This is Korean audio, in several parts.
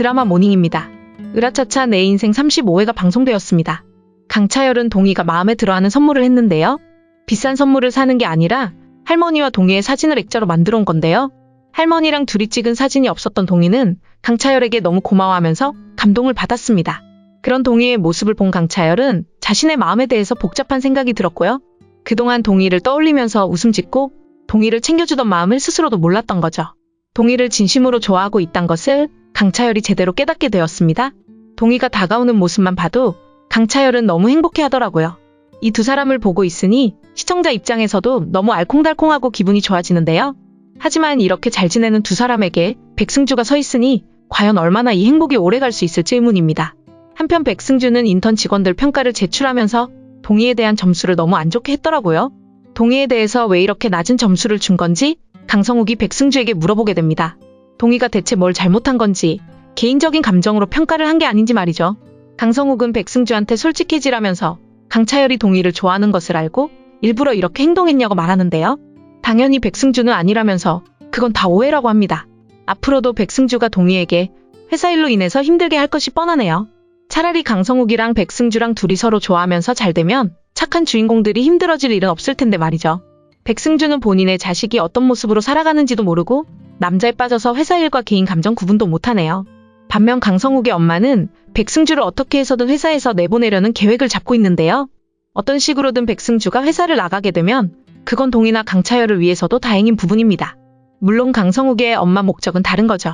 드라마 모닝입니다. 으라차차 내 인생 35회가 방송되었습니다. 강차열은 동희가 마음에 들어하는 선물을 했는데요. 비싼 선물을 사는 게 아니라 할머니와 동희의 사진을 액자로 만들어 온 건데요. 할머니랑 둘이 찍은 사진이 없었던 동희는 강차열에게 너무 고마워하면서 감동을 받았습니다. 그런 동희의 모습을 본 강차열은 자신의 마음에 대해서 복잡한 생각이 들었고요. 그동안 동희를 떠올리면서 웃음 짓고 동희를 챙겨주던 마음을 스스로도 몰랐던 거죠. 동희를 진심으로 좋아하고 있단 것을 강차열이 제대로 깨닫게 되었습니다. 동희가 다가오는 모습만 봐도 강차열은 너무 행복해 하더라고요. 이 두 사람을 보고 있으니 시청자 입장에서도 너무 알콩달콩하고 기분이 좋아지는데요. 하지만 이렇게 잘 지내는 두 사람에게 백승주가 서 있으니 과연 얼마나 이 행복이 오래 갈 수 있을지 의문입니다. 한편 백승주는 인턴 직원들 평가를 제출하면서 동희에 대한 점수를 너무 안 좋게 했더라고요. 동희에 대해서 왜 이렇게 낮은 점수를 준 건지 강성욱이 백승주에게 물어보게 됩니다. 동희가 대체 뭘 잘못한 건지 개인적인 감정으로 평가를 한 게 아닌지 말이죠. 강성욱은 백승주한테 솔직해지라면서 강차열이 동희를 좋아하는 것을 알고 일부러 이렇게 행동했냐고 말하는데요. 당연히 백승주는 아니라면서 그건 다 오해라고 합니다. 앞으로도 백승주가 동희에게 회사 일로 인해서 힘들게 할 것이 뻔하네요. 차라리 강성욱이랑 백승주랑 둘이 서로 좋아하면서 잘 되면 착한 주인공들이 힘들어질 일은 없을 텐데 말이죠. 백승주는 본인의 자식이 어떤 모습으로 살아가는지도 모르고 남자에 빠져서 회사 일과 개인 감정 구분도 못하네요. 반면 강성욱의 엄마는 백승주를 어떻게 해서든 회사에서 내보내려는 계획을 잡고 있는데요. 어떤 식으로든 백승주가 회사를 나가게 되면 그건 동이나 강차열을 위해서도 다행인 부분입니다. 물론 강성욱의 엄마 목적은 다른 거죠.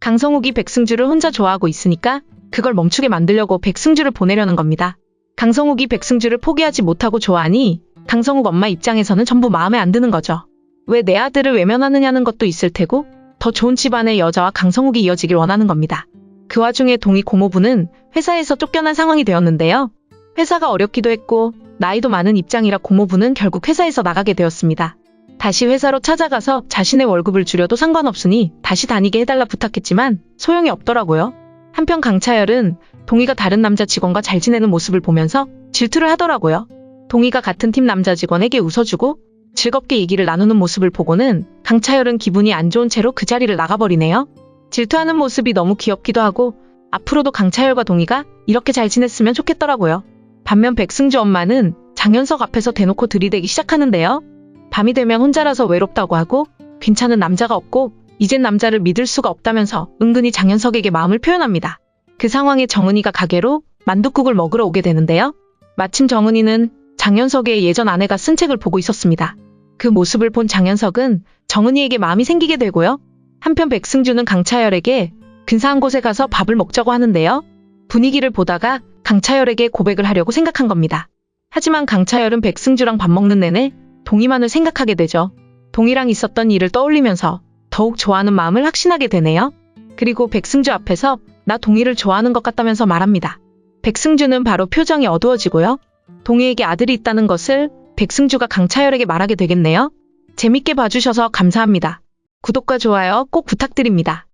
강성욱이 백승주를 혼자 좋아하고 있으니까 그걸 멈추게 만들려고 백승주를 보내려는 겁니다. 강성욱이 백승주를 포기하지 못하고 좋아하니 강성욱 엄마 입장에서는 전부 마음에 안 드는 거죠. 왜 내 아들을 외면하느냐는 것도 있을 테고 더 좋은 집안의 여자와 강성욱이 이어지길 원하는 겁니다. 그 와중에 동희 고모부는 회사에서 쫓겨난 상황이 되었는데요. 회사가 어렵기도 했고 나이도 많은 입장이라 고모부는 결국 회사에서 나가게 되었습니다. 다시 회사로 찾아가서 자신의 월급을 줄여도 상관없으니 다시 다니게 해달라 부탁했지만 소용이 없더라고요. 한편 강차열은 동희가 다른 남자 직원과 잘 지내는 모습을 보면서 질투를 하더라고요. 동희가 같은 팀 남자 직원에게 웃어주고 즐겁게 얘기를 나누는 모습을 보고는 강차열은 기분이 안 좋은 채로 그 자리를 나가버리네요. 질투하는 모습이 너무 귀엽기도 하고 앞으로도 강차열과 동희가 이렇게 잘 지냈으면 좋겠더라고요. 반면 백승주 엄마는 장현석 앞에서 대놓고 들이대기 시작하는데요. 밤이 되면 혼자라서 외롭다고 하고 괜찮은 남자가 없고 이젠 남자를 믿을 수가 없다면서 은근히 장현석에게 마음을 표현합니다. 그 상황에 정은이가 가게로 만둣국을 먹으러 오게 되는데요. 마침 정은이는 장현석의 예전 아내가 쓴 책을 보고 있었습니다. 그 모습을 본 장현석은 정은이에게 마음이 생기게 되고요. 한편 백승주는 강차열에게 근사한 곳에 가서 밥을 먹자고 하는데요. 분위기를 보다가 강차열에게 고백을 하려고 생각한 겁니다. 하지만 강차열은 백승주랑 밥 먹는 내내 동희만을 생각하게 되죠. 동희랑 있었던 일을 떠올리면서 더욱 좋아하는 마음을 확신하게 되네요. 그리고 백승주 앞에서 나 동희를 좋아하는 것 같다면서 말합니다. 백승주는 바로 표정이 어두워지고요. 동희에게 아들이 있다는 것을 백승주가 강차열에게 말하게 되겠네요. 재밌게 봐주셔서 감사합니다. 구독과 좋아요 꼭 부탁드립니다.